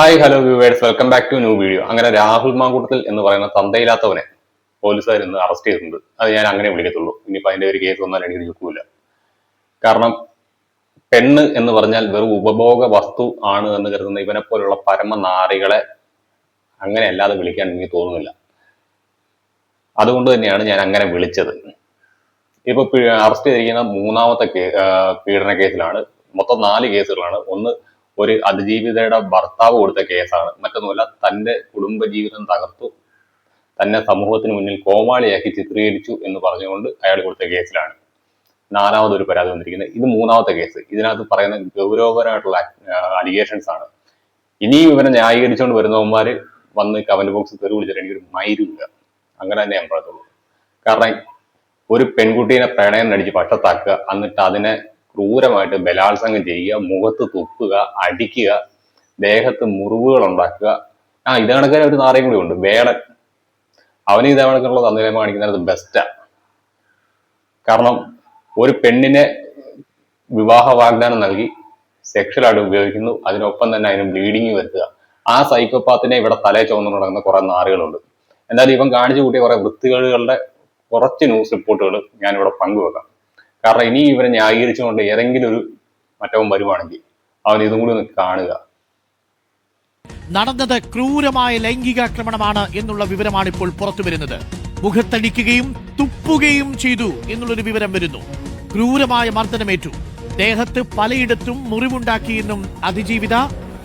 Hi hello viewers welcome back to new video അങ്ങനെ രാഹുൽ മാങ്കൂട്ടത്തിൽ എന്ന് പറയുന്ന തന്തയില്ലാത്തവനെ പോലീസുകാർ ഇന്ന് അറസ്റ്റ് ചെയ്തിട്ടുണ്ട്. അത് ഞാൻ അങ്ങനെ വിളിക്കത്തുള്ളൂ. ഇനിയിപ്പോൾ അതിന്റെ ഒരു കേസ് വന്നാൽ എനിക്ക് ചുക്കൂല കാരണം പെണ്ണ് എന്ന് പറഞ്ഞാൽ വെറും ഉപഭോഗ വസ്തു ആണ് എന്ന് കരുതുന്ന ഇവനെ പോലുള്ള പരമനാരികളെ അങ്ങനെ അല്ലാതെ വിളിക്കാൻ എനിക്ക് തോന്നുന്നില്ല. അതുകൊണ്ട് തന്നെയാണ് ഞാൻ അങ്ങനെ വിളിച്ചത്. ഇപ്പൊ അറസ്റ്റ് ചെയ്തിരിക്കുന്ന മൂന്നാമത്തെ പീഡന കേസിലാണ്. മൊത്തം നാല് കേസുകളാണ്. ഒന്ന് ഒരു അതിജീവിതയുടെ ഭർത്താവ് കൊടുത്ത കേസാണ്. മറ്റൊന്നുമല്ല തന്റെ കുടുംബജീവിതം തകർത്തു. തന്നെ സമൂഹത്തിന് മുന്നിൽ കോമാളിയാക്കി ചിത്രീകരിച്ചു എന്ന് പറഞ്ഞുകൊണ്ട് അയാൾ കൊടുത്ത കേസിലാണ് നാലാമതൊരു പരാതി വന്നിരിക്കുന്നത്. ഇത് മൂന്നാമത്തെ കേസ്. ഇതിനകത്ത് പറയുന്ന ഗൗരവപരമായിട്ടുള്ള അലിഗേഷൻസ് ആണ്. ഇനിയും ഇവരെ ന്യായീകരിച്ചുകൊണ്ട് വരുന്നവന്മാര് വന്ന് കമന്റ് ബോക്സ് തെറി വിളിച്ചിട്ട് എനിക്കൊരു മൈരുമില്ല അങ്ങനെ തന്നെ ഞാൻ പറയത്തുള്ളൂ. കാരണം ഒരു പെൺകുട്ടീനെ പ്രണയം നടിച്ച് പക്ഷത്താക്കുക എന്നിട്ട് അതിനെ ക്രൂരമായിട്ട് ബലാത്സംഗം ചെയ്യുക മുഖത്ത് തുപ്പുക അടിക്കുക ദേഹത്ത് മുറിവുകൾ ഉണ്ടാക്കുക ആ ഇത് കണക്കിന് ഒരു നാറയും കൂടി ഉണ്ട്. വേടൻ. അവന് ഇത് കണക്കുള്ള തന്നിലം കാണിക്കുന്നത് ബെസ്റ്റാ കാരണം ഒരു പെണ്ണിനെ വിവാഹ വാഗ്ദാനം നൽകി സെക്ഷലായിട്ട് ഉപയോഗിക്കുന്നു. അതിനൊപ്പം തന്നെ അതിന് ബ്ലീഡിങ് വരുത്തുക. ആ സൈക്കോപാത്തിനെ ഇവിടെ തലേ ചുവന്നു നടക്കുന്ന കുറെ നാറുകളുണ്ട്. എന്തായാലും ഇവൻ കാണിച്ചു കൂട്ടിയ കുറെ വൃത്തികളുടെ കുറച്ച് ന്യൂസ് റിപ്പോർട്ടുകൾ ഞാനിവിടെ പങ്കുവെക്കാം. കാരണം ഇനി ഇവരെ ന്യായീകരിച്ചുകൊണ്ട് ഏതെങ്കിലും ഒരു മറ്റവൻ വരുവാണെങ്കിൽ അവൻ ഇതും കൂടി ഒന്ന് കാണുക. നടന്നത് ക്രൂരമായ ലൈംഗികാക്രമണമാണ് എന്നുള്ള വിവരമാണ് ഇപ്പോൾ പുറത്തു വരുന്നത് മുഖത്തടിക്കുകയും തുപ്പുകയും ചെയ്തു എന്നുള്ളൊരു വിവരം വരുന്നു. ക്രൂരമായ മർദ്ദനമേറ്റു. ദേഹത്ത് പലയിടത്തും മുറിവുണ്ടാക്കിയെന്നും അതിജീവിത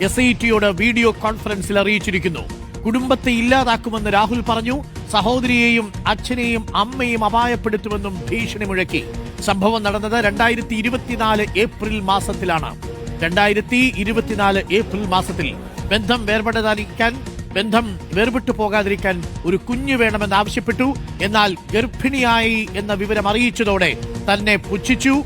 എസ് ഐ ടിയോട് വീഡിയോ കോൺഫറൻസിൽ അറിയിച്ചിരിക്കുന്നു. കുടുംബത്തെ ഇല്ലാതാക്കുമെന്ന് രാഹുൽ പറഞ്ഞു. സഹോദരിയെയും അച്ഛനെയും അമ്മയും അപായപ്പെടുത്തുമെന്നും ഭീഷണി മുഴക്കി. സംഭവം നടന്നത് രണ്ടായിരത്തി ഇരുപത്തിനാല് ഏപ്രിൽ മാസത്തിലാണ്. രണ്ടായിരത്തി ഇരുപത്തിനാല് ഏപ്രിൽ മാസത്തിൽ ബന്ധം വേർപെടാതിരിക്കാൻ ബന്ധം വേർപെട്ടു പോകാതിരിക്കാൻ ഒരു കുഞ്ഞു വേണമെന്ന് ആവശ്യപ്പെട്ടു. എന്നാൽ ഗർഭിണിയായി എന്ന വിവരം അറിയിച്ചതോടെ തന്നെ പുച്ഛിച്ചു.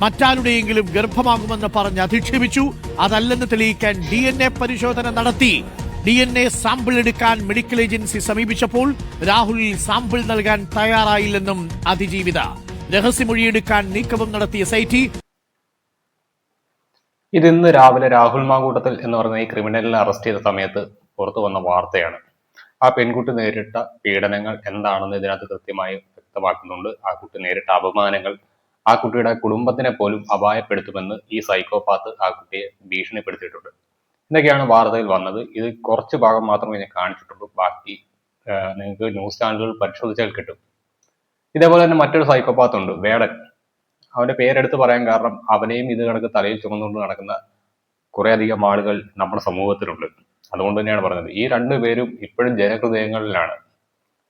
മറ്റാരുടെയെങ്കിലും ഗർഭമാകുമെന്ന് പറഞ്ഞ് അധിക്ഷേപിച്ചു. അതല്ലെന്ന് തെളിയിക്കാൻ ഡി എൻ എ പരിശോധന നടത്തി. ഡി എൻ എ സാമ്പിൾ എടുക്കാൻ മെഡിക്കൽ ഏജൻസി സമീപിച്ചപ്പോൾ രാഹുൽ സാമ്പിൾ നൽകാൻ തയ്യാറായില്ലെന്നും അതിജീവിത രഹസ്യമൊഴിയെടുക്കാൻ നീക്കവും നടത്തിയ സൈറ്റി. ഐ ടി ഇത് ഇന്ന് രാവിലെ രാഹുൽ മാങ്കൂട്ടത്തിൽ എന്ന് പറയുന്ന ഈ ക്രിമിനലിനെ അറസ്റ്റ് ചെയ്ത സമയത്ത് പുറത്തു വന്ന വാർത്തയാണ്. ആ പെൺകുട്ടി നേരിട്ട പീഡനങ്ങൾ എന്താണെന്ന് ഇതിനകത്ത് കൃത്യമായി വ്യക്തമാക്കുന്നുണ്ട്. ആ കുട്ടി നേരിട്ട അപമാനങ്ങൾ ആ കുട്ടിയുടെ കുടുംബത്തിനെ പോലും അപായപ്പെടുത്തുമെന്ന് ഈ സൈക്കോപാത്ത് ആ കുട്ടിയെ ഭീഷണിപ്പെടുത്തിയിട്ടുണ്ട്. ഇതൊക്കെയാണ് വാർത്തയിൽ വന്നത്. ഇത് കുറച്ച് ഭാഗം മാത്രമേ ഞാൻ കാണിച്ചിട്ടുള്ളൂ. ബാക്കി നിങ്ങൾക്ക് ന്യൂസ് ചാനലുകൾ പരിശോധിച്ചാൽ കിട്ടും. ഇതേപോലെ തന്നെ മറ്റൊരു സൈക്കോപാത്ത് ഉണ്ട് വേടൻ. അവന്റെ പേരെടുത്ത് പറയാൻ കാരണം അവനെയും ഇത് കണക്ക് തലയിൽ ചുമന്നുകൊണ്ട് നടക്കുന്ന കുറെ അധികം ആളുകൾ നമ്മുടെ സമൂഹത്തിലുണ്ട്. അതുകൊണ്ട് തന്നെയാണ് പറഞ്ഞത്. ഈ രണ്ടു പേരും ഇപ്പോഴും ജനഹൃദയങ്ങളിലാണ്.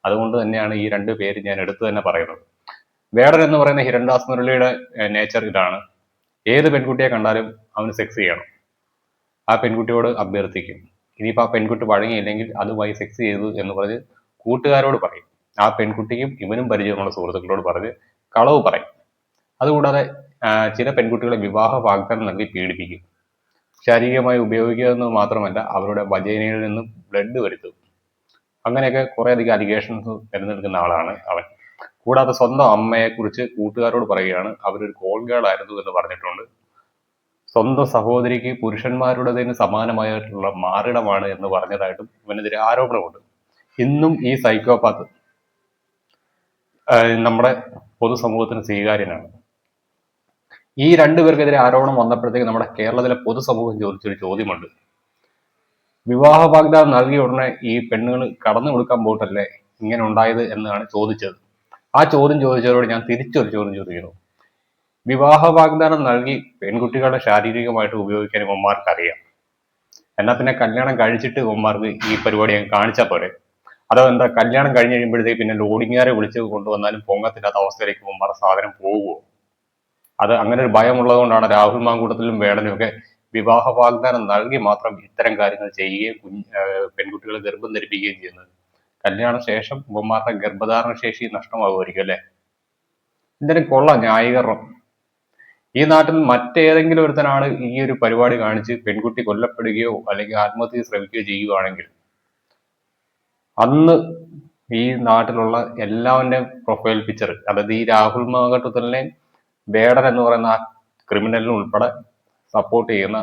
അതുകൊണ്ട് തന്നെയാണ് ഈ രണ്ടു പേര് ഞാൻ എടുത്തു തന്നെ പറയുന്നത്. വേടൻ എന്ന് പറയുന്ന ഹിരൺദാസ് മുരളിയുടെ നേച്ചർ ഇതാണ്. ഏത് പെൺകുട്ടിയെ കണ്ടാലും അവന് സെക്സ് ചെയ്യണം. ആ പെൺകുട്ടിയോട് അഭ്യർത്ഥിക്കും. ഇനിയിപ്പോൾ ആ പെൺകുട്ടി വഴങ്ങിയില്ലെങ്കിൽ അതുമായി സെക്സ് ചെയ്തു എന്ന് പറഞ്ഞ് കൂട്ടുകാരോട് പറയും. ആ പെൺകുട്ടിക്കും ഇവനും പരിചയമുള്ള സുഹൃത്തുക്കളോട് പറഞ്ഞ് കളവ് പറയും. അതുകൂടാതെ ചില പെൺകുട്ടികളെ വിവാഹ വാഗ്ദാനം നൽകി പീഡിപ്പിക്കും. ശാരീരികമായി ഉപയോഗിക്കുക എന്നത് മാത്രമല്ല അവരുടെ വജൈനയിൽ നിന്നും ബ്ലഡ് വരുത്തും. അങ്ങനെയൊക്കെ കുറെ അധികം അലിഗേഷൻസ് തിരഞ്ഞെടുക്കുന്ന ആളാണ് അവൻ. കൂടാതെ സ്വന്തം അമ്മയെ കുറിച്ച് കൂട്ടുകാരോട് പറയുകയാണ് അവരൊരു കോൾ ഗേൾ ആയിരുന്നു എന്ന് പറഞ്ഞിട്ടുണ്ട്. സ്വന്തം സഹോദരിക്ക് പുരുഷന്മാരുടേതിന് സമാനമായിട്ടുള്ള മാറിടമാണ് എന്ന് പറഞ്ഞതായിട്ടും ഇവനെതിരെ ആരോപണമുണ്ട്. ഇന്നും ഈ സൈക്കോപാത്ത് നമ്മുടെ പൊതുസമൂഹത്തിന് സ്വീകാര്യനാണ്. ഈ രണ്ടുപേർക്കെതിരെ ആരോപണം വന്നപ്പോഴത്തേക്ക് നമ്മുടെ കേരളത്തിലെ പൊതുസമൂഹം ചോദിച്ചൊരു ചോദ്യമുണ്ട്. വിവാഹ വാഗ്ദാനം നൽകിയ ഉടനെ ഈ പെണ്ണുങ്ങൾ കടന്നു കൊടുക്കാൻ പോയിട്ടല്ലേ ഇങ്ങനെ ഉണ്ടായത് എന്നാണ് ചോദിച്ചത്. ആ ചോദ്യം ചോദിച്ചവരോട് ഞാൻ തിരിച്ചൊരു ചോദ്യം ചോദിക്കുന്നു. വിവാഹ വാഗ്ദാനം നൽകി പെൺകുട്ടികളെ ശാരീരികമായിട്ട് ഉപയോഗിക്കാൻ ഇവന്മാർക്ക് അറിയാം എന്നാ പിന്നെ കല്യാണം കഴിച്ചിട്ട് ഇവന്മാർക്ക് ഈ പരിപാടി ഞാൻ കാണിച്ചാൽ പോരെ? അതോ എന്താ കല്യാണം കഴിഞ്ഞ് കഴിയുമ്പോഴത്തേക്ക് പിന്നെ ലോഡിങ്ങാരെ വിളിച്ച് കൊണ്ടുവന്നാലും പൊങ്ങത്തില്ലാത്ത അവസ്ഥയിലേക്ക് പോകുമ്പോൾ സാധനം പോകുമോ അത് അങ്ങനെ ഒരു ഭയമുള്ളതുകൊണ്ടാണ് രാഹുൽ മാങ്കൂട്ടത്തിലും വേടനും ഒക്കെ വിവാഹ വാഗ്ദാനം നൽകി മാത്രം ഇത്തരം കാര്യങ്ങൾ ചെയ്യുകയും കുഞ്ഞ് പെൺകുട്ടികളെ ഗർഭം ധരിപ്പിക്കുകയും ചെയ്യുന്നത്. കല്യാണ ശേഷം ഉപമാരുടെ ഗർഭധാരണ ശേഷി നഷ്ടമാകുമായിരിക്കും അല്ലെ? എന്തായാലും കൊള്ള ന്യായീകരണം. ഈ നാട്ടിൽ മറ്റേതെങ്കിലും ഒരുത്തനാണ് ഈ ഒരു പരിപാടി കാണിച്ച് പെൺകുട്ടി കൊല്ലപ്പെടുകയോ അല്ലെങ്കിൽ ആത്മഹത്യ ശ്രമിക്കുകയോ ചെയ്യുകയാണെങ്കിൽ അന്ന് ഈ നാട്ടിലുള്ള എല്ലാവരുടെയും പ്രൊഫൈൽ പിക്ചർ അതായത് ഈ രാഹുൽ മാഘട്ടത്തിലിനെയും വേടൻ എന്ന് പറയുന്ന ആ ക്രിമിനലിനും ഉൾപ്പെടെ സപ്പോർട്ട് ചെയ്യുന്ന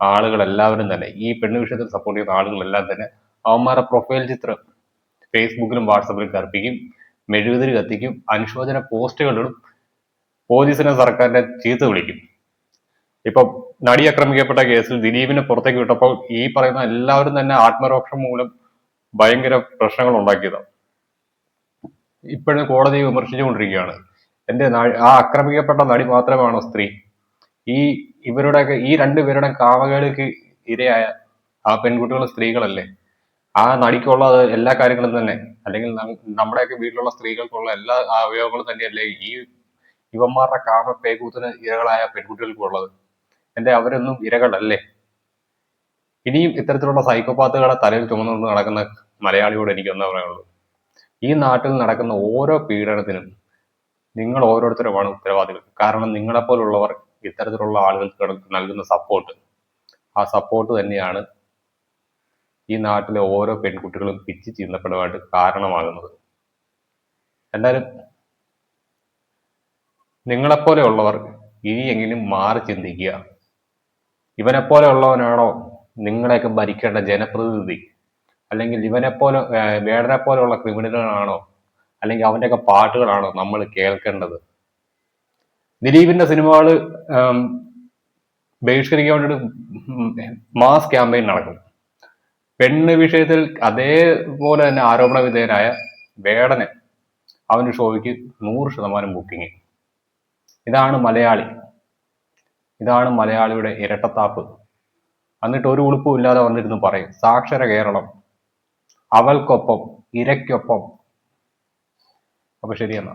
ആളുകളെല്ലാവരും തന്നെ ഈ പെണ്ണു വിഷയത്തിൽ സപ്പോർട്ട് ചെയ്യുന്ന ആളുകളെല്ലാം തന്നെ അവന്മാരുടെ പ്രൊഫൈൽ ചിത്രം ഫേസ്ബുക്കിലും വാട്സപ്പിലും കർപ്പിക്കും മെഴുകുതിരി കത്തിക്കും അനുശോചന പോസ്റ്റുകളിടും പോലീസിനെ സർക്കാരിനെ ചീത്ത വിളിക്കും. ഇപ്പൊ നടി ആക്രമിക്കപ്പെട്ട കേസിൽ ദിലീപിനെ പുറത്തേക്ക് വിട്ടപ്പോൾ ഈ പറയുന്ന എല്ലാവരും തന്നെ ആത്മരോക്ഷം മൂലം ഭയങ്കര പ്രശ്നങ്ങൾ ഉണ്ടാക്കിയതാണ് ഇപ്പോഴും കോടതി വിമർശിച്ചുകൊണ്ടിരിക്കുകയാണ്. എന്റെ നാ- ആ ആക്രമിക്കപ്പെട്ട നടി മാത്രമാണോ സ്ത്രീ? ഈ ഇവരുടെ ഈ രണ്ടുപേരുടെ കാവകേടുക്ക് ഇരയായ ആ പെൺകുട്ടികൾ സ്ത്രീകളല്ലേ? ആ നടിക്കുള്ള എല്ലാ കാര്യങ്ങളും തന്നെ. അല്ലെങ്കിൽ നമ്മുടെയൊക്കെ വീട്ടിലുള്ള സ്ത്രീകൾക്കുള്ള എല്ലാ അവയവങ്ങളും തന്നെയല്ലേ ഈ ഇവന്മാരുടെ കാമ പേകൂത്തിന് ഇരകളായ പെൺകുട്ടികൾക്കുള്ളത്. എന്റെ അവരൊന്നും ഇരകളല്ലേ? ഇനിയും ഇത്തരത്തിലുള്ള സൈക്കോപാത്തുകളെ തലയിൽ ചുമന്നുകൊണ്ട് നടക്കുന്ന മലയാളിയോട് എനിക്ക് എന്താ പറയാനുള്ളൂ ഈ നാട്ടിൽ നടക്കുന്ന ഓരോ പീഡനത്തിനും നിങ്ങൾ ഓരോരുത്തരുമാണ് ഉത്തരവാദികൾ. കാരണം നിങ്ങളെപ്പോലുള്ളവർ ഇത്തരത്തിലുള്ള ആളുകൾക്ക് നൽകുന്ന സപ്പോർട്ട് ആ സപ്പോർട്ട് തന്നെയാണ് ഈ നാട്ടിലെ ഓരോ പെൺകുട്ടികളും പിച്ച് ചീന്തപ്പെടുവാനായിട്ട് കാരണമാകുന്നത്. എന്തായാലും നിങ്ങളെപ്പോലെയുള്ളവർ ഇനിയെങ്കിലും മാറി ചിന്തിക്കുക. ഇവനെപ്പോലെ ഉള്ളവനാണോ നിങ്ങളെയൊക്കെ ഭരിക്കേണ്ട ജനപ്രതിനിധി അല്ലെങ്കിൽ ഇവനെ പോലെ വേടനെ പോലെയുള്ള ക്രിമിനലുകളാണോ അല്ലെങ്കിൽ അവന്റെയൊക്കെ പാട്ടുകളാണോ നമ്മൾ കേൾക്കേണ്ടത്? ദിലീപിന്റെ സിനിമകൾ ബഹിഷ്കരിക്കാൻ വേണ്ടിയിട്ട് മാസ് ക്യാമ്പയിൻ നടക്കും പെണ്ണ് വിഷയത്തിൽ അതേപോലെ തന്നെ ആരോപണ വിധേയനായ വേടന് അവന്റെ ഷോയ്ക്ക് നൂറ് ശതമാനം ബുക്കിംഗ് ഇതാണ് മലയാളി. ഇതാണ് മലയാളിയുടെ ഇരട്ടത്താപ്പ്. എന്നിട്ട് ഒരു ഉളുപ്പും ഇല്ലാതെ വന്നിരുന്ന് പറയും സാക്ഷര കേരളം അവൾക്കൊപ്പം ഇരയ്ക്കൊപ്പം. അപ്പൊ ശരി എന്നാ